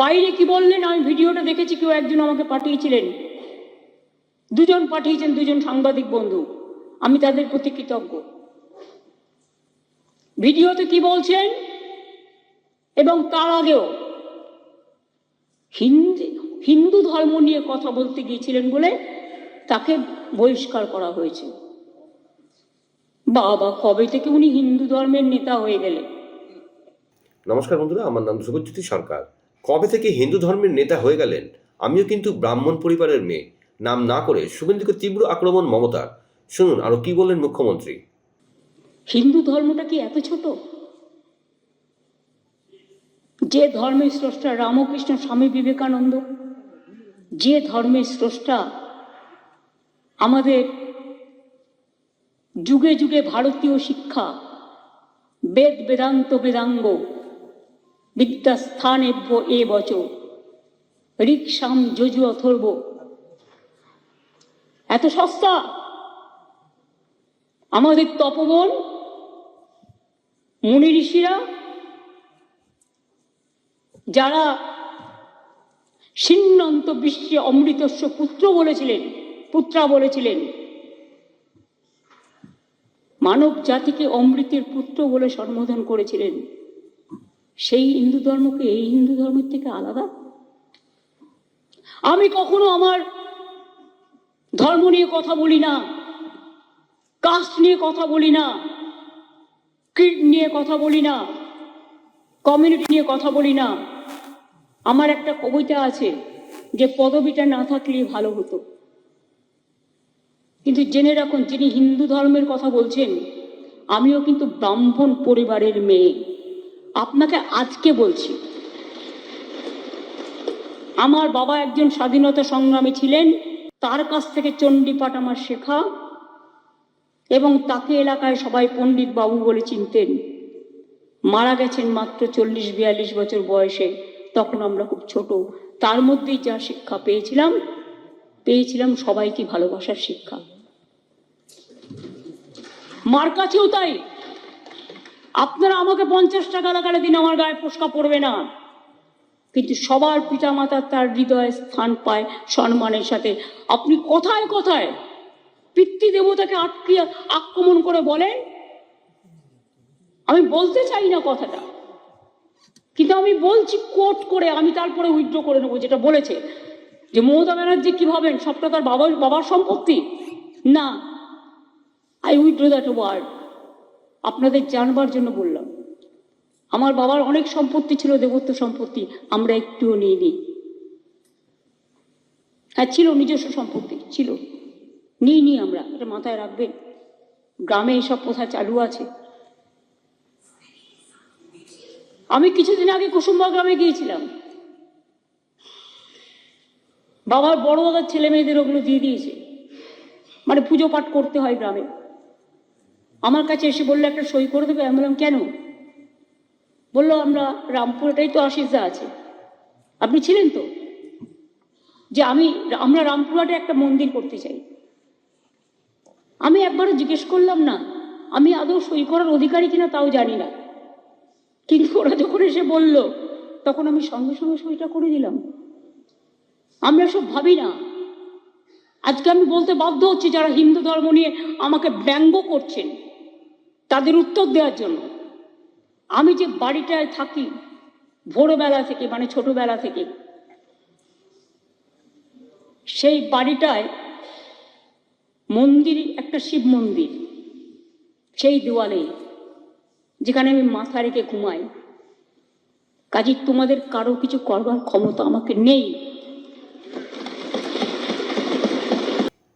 বাইরে কি বললেন? আমি ভিডিওটা দেখেছি, কেউ একজন আমাকে পাঠিয়েছিলেন। দুজন পাঠিয়েছেন, দুজন সাংবাদিক বন্ধু। আমি তাদের প্রতি কৃতজ্ঞ। ভিডিওতে কি বলছেন? এবং তার আগেও হিন্দু হিন্দু ধর্ম নিয়ে কথা বলতে গিয়েছিলেন বলে তাকে বহিষ্কার করা হয়েছে। বাবা, কবে থেকে উনি হিন্দু ধর্মের নেতা হয়ে গেলেন? নমস্কার বন্ধুরা, আমার নাম ধ্রুবজ্যোতি সরকার। কবে থেকে হিন্দু ধর্মের নেতা হয়ে গেলেন? আমিও কিন্তু ব্রাহ্মণ পরিবারের মেয়ে। নাম না করে শুভেন্দুকে তীব্র আক্রমণ মমতার। শুনুন, আরও কি বললেন মুখ্যমন্ত্রী? হিন্দু ধর্মটা কি এত ছোট? যে ধর্মের স্রষ্টা রামকৃষ্ণ স্বামী বিবেকানন্দ, যে ধর্মের স্রষ্টা আমাদের যুগে যুগে ভারতীয় শিক্ষা, বেদ বেদান্ত বেদাঙ্গ বিদ্যাস্থানেভ্য এ বচ। ঋক্সাম যজু অথর্ব। এত সস্তা? আমাদের তপবন? মুনি ঋষিরা? যারা সিন্নন্ত বিশ্বে অমৃতস্ব পুত্র বলেছিলেন, পুত্রা বলেছিলেন, মানব জাতিকে অমৃতের পুত্র বলে সম্বোধন করেছিলেন। সেই হিন্দু ধর্মকে এই হিন্দু ধর্মের থেকে আলাদা? আমি কখনো আমার ধর্ম নিয়ে কথা বলি না, কাস্ট নিয়ে কথা বলি না, ক্রিড নিয়ে কথা বলি না, কমিউনিটি নিয়ে কথা বলি না। আমার একটা কবিতা আছে যে পদবিটা না থাকলে ভালো হতো। কিন্তু জেনে রাখুন, যিনি হিন্দু ধর্মের কথা বলছেন, আমিও কিন্তু ব্রাহ্মণ পরিবারের মেয়ে। আপনাকে আজকে বলছি, আমার বাবা একজন স্বাধীনতা সংগ্রামী ছিলেন, তার কাছ থেকে চণ্ডীপাঠ আমার শেখা, এবং তাকে এলাকায় সবাই পণ্ডিত বাবু বলে চিনতেন। মারা গেছেন মাত্র চল্লিশ, বিয়াল্লিশ বছর বয়সে, তখন আমরা খুব ছোট। তার মধ্যেই যা শিক্ষা পেয়েছিলাম পেয়েছিলাম সবাইকে ভালোবাসার শিক্ষা। মার কাছেও তাই। আপনারা আমাকে পঞ্চাশ টাকা লাগালে দিন আমার গায়ে ফোসকা পড়বে না। কিন্তু সবার পিতামাতা তার হৃদয়ে স্থান পায় সম্মানের সাথে। আপনি কথায় কথায় পিতৃ দেবতাকে আটকে আক্রমণ করে বলেন, আমি বলতে চাই না কথাটা। কিন্তু আমি বলছি কোট করে, আমি তারপরে উইথড্র করে নেব, যেটা বলেছে। যে মমতা ব্যানার্জি কি ভাবেন? সবটা তার বাবার বাবার সম্পত্তি? না আই উইথড্র দ্যাট ওয়ার্ড আপনাদের জানবার জন্য বললাম। আমার বাবার অনেক সম্পত্তি ছিল, দেবত্ব সম্পত্তি, আমরা একটুও নিয়ে নিই হ্যাঁ ছিল নিজস্ব সম্পত্তি, ছিল। নিই আমরা, এটা মাথায় রাখবেন। গ্রামে এসব প্রথা চালু আছে। আমি কিছুদিন আগে কুসুম্বা গ্রামে গিয়েছিলাম। বাবার বড় দাদার ছেলে মেয়েদের ওগুলো দিয়ে দিয়েছে। মানে পুজো পাঠ করতে হয় গ্রামে। আমার কাছে এসে বলল, একটা সই করে দেবে? আমি বললাম, কেন? বলল, আমরা রামপুরটাই তো আশিসদা আছে। আপনি ছিলেন তো? যে আমি, আমরা রামপুরহাটে একটা মন্দির করতে চাই। আমি একবারও জিজ্ঞেস করলাম, না, আমি আদৌ সই করার অধিকারী কিনা তাও জানি না। কিন্তু ওরা যখন এসে বলল, তখন আমি সঙ্গে সঙ্গে সইটা করে দিলাম। আমরা সব ভাবি না। আজকে আমি বলতে বাধ্য হচ্ছি, যারা হিন্দু ধর্ম নিয়ে আমাকে ব্যঙ্গ করছেন। তাদের উত্তর দেওয়ার জন্য। আমি যে বাড়িটায় থাকি, ভোরবেলা থেকে মানে ছোটবেলা থেকে, সেই বাড়িটায় মন্দির, একটা শিব মন্দির, সেই দেওয়ালে, যেখানে আমি মাথা রেখে ঘুমাই কাজে তোমাদের কারও কিছু করবার ক্ষমতা আমাকে নেই।